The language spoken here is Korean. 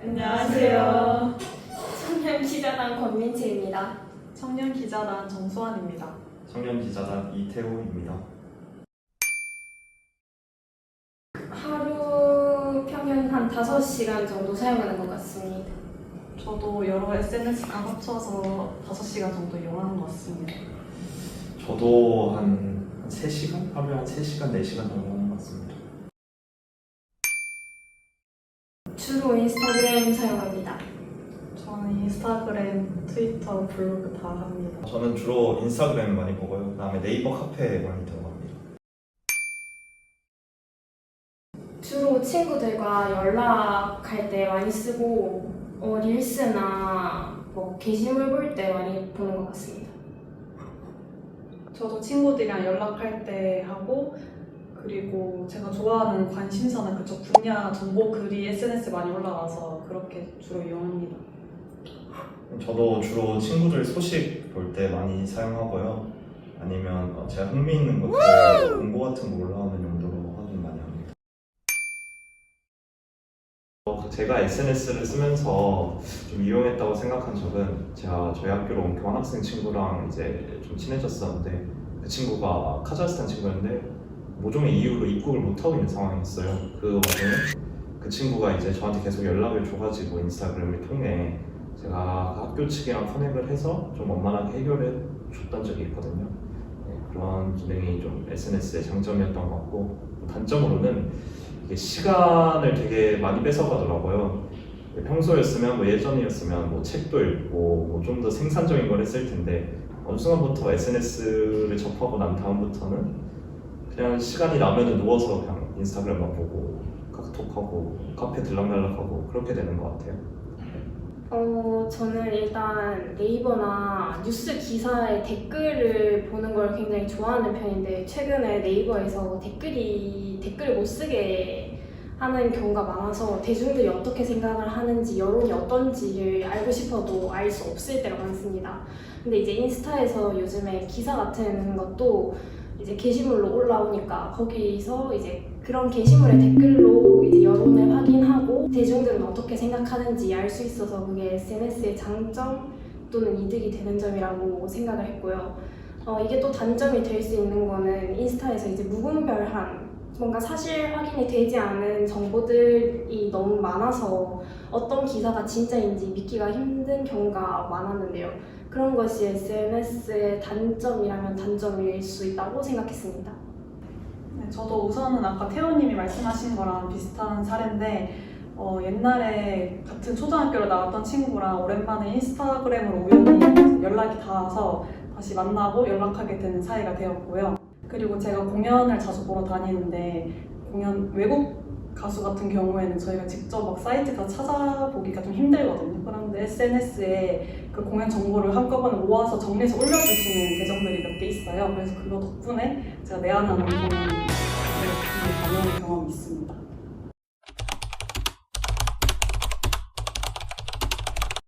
안녕하세요. 청년 기자단 권민채입니다. 청년 기자단 정수환입니다. 청년 기자단 이태호입니다. 하루 평균 한 5시간 정도 사용하는 것 같습니다. 저도 여러 SNS가 합쳐서 5시간 정도 이용하는 것 같습니다. 저도 한 3시간? 하루에 한 3시간, 4시간 정도 하는 것 같습니다. 주로 인스타그램 사용합니다. 저는 인스타그램, 트위터, 블로그 다 합니다. 저는 주로 인스타그램 많이 보고요. 그 다음에 네이버 카페 많이 들어갑니다. 주로 친구들과 연락할 때 많이 쓰고 어, 릴스나 뭐 게시물 볼 때 많이 보는 것 같습니다. 저도 친구들이랑 연락할 때 하고 그리고 제가 좋아하는 관심사나 그쪽 분야 정보 글이 SNS에 많이 올라와서 그렇게 주로 이용합니다. 저도 주로 친구들 소식 볼 때 많이 사용하고요. 아니면 어, 제가 흥미 있는 것들, 공고 같은 거 올라오는 용도로 확인 많이 합니다. 어, 제가 SNS를 쓰면서 좀 이용했다고 생각한 적은 제가 저희 학교로 온 교환학생 친구랑 이제 좀 친해졌었는데 그 친구가 카자흐스탄 친구였는데 모종의 이유로 입국을 못하고 있는 상황이었어요. 그 와중에 그 친구가 이제 저한테 계속 연락을 줘가지고 인스타그램을 통해 제가 그 학교 측이랑 커넥을 해서 좀 원만하게 해결해 줬던 적이 있거든요. 네, 그런 기능이 좀 SNS의 장점이었던 것 같고 단점으로는 이게 시간을 되게 많이 뺏어가더라고요. 평소였으면 뭐 예전이었으면 뭐 책도 읽고 뭐 좀 더 생산적인 걸 했을 텐데 어느 순간부터 SNS를 접하고 난 다음부터는 그냥 시간이 나면은 누워서 그냥 인스타그램만 보고 카톡하고 카페 들락날락하고 그렇게 되는 것 같아요. 어, 저는 일단 네이버나 뉴스 기사의 댓글을 보는 걸 굉장히 좋아하는 편인데 최근에 네이버에서 댓글이 댓글을 못 쓰게 하는 경우가 많아서 대중들이 어떻게 생각을 하는지 여론이 어떤지를 알고 싶어도 알 수 없을 때가 많습니다. 근데 이제 인스타에서 요즘에 기사 같은 것도 이제 게시물로 올라오니까 거기서 이제 그런 게시물의 댓글로 이제 여론을 확인하고 대중들은 어떻게 생각하는지 알 수 있어서 그게 SNS의 장점 또는 이득이 되는 점이라고 생각을 했고요. 어, 이게 또 단점이 될 수 있는 거는 인스타에서 이제 무분별한 뭔가 사실 확인이 되지 않은 정보들이 너무 많아서 어떤 기사가 진짜인지 믿기가 힘든 경우가 많았는데요. 그런 것이 SNS의 단점이라면 단점일 수 있다고 생각했습니다. 네, 저도 우선은 아까 태호님이 말씀하신 거랑 비슷한 사례인데 어, 옛날에 같은 초등학교로 나왔던 친구랑 오랜만에 인스타그램으로 우연히 연락이 닿아서 다시 만나고 연락하게 되는 사이가 되었고요. 그리고 제가 공연을 자주 보러 다니는데 공연 외국 가수 같은 경우에는 저희가 직접 막 사이트에서 찾아보기가 좀 힘들거든요. 그런데 SNS에 그 공연 정보를 한꺼번에 모아서 정리해서 올려주시는 계정들이 몇 개 있어요. 그래서 그거 덕분에 제가 내한하는 공연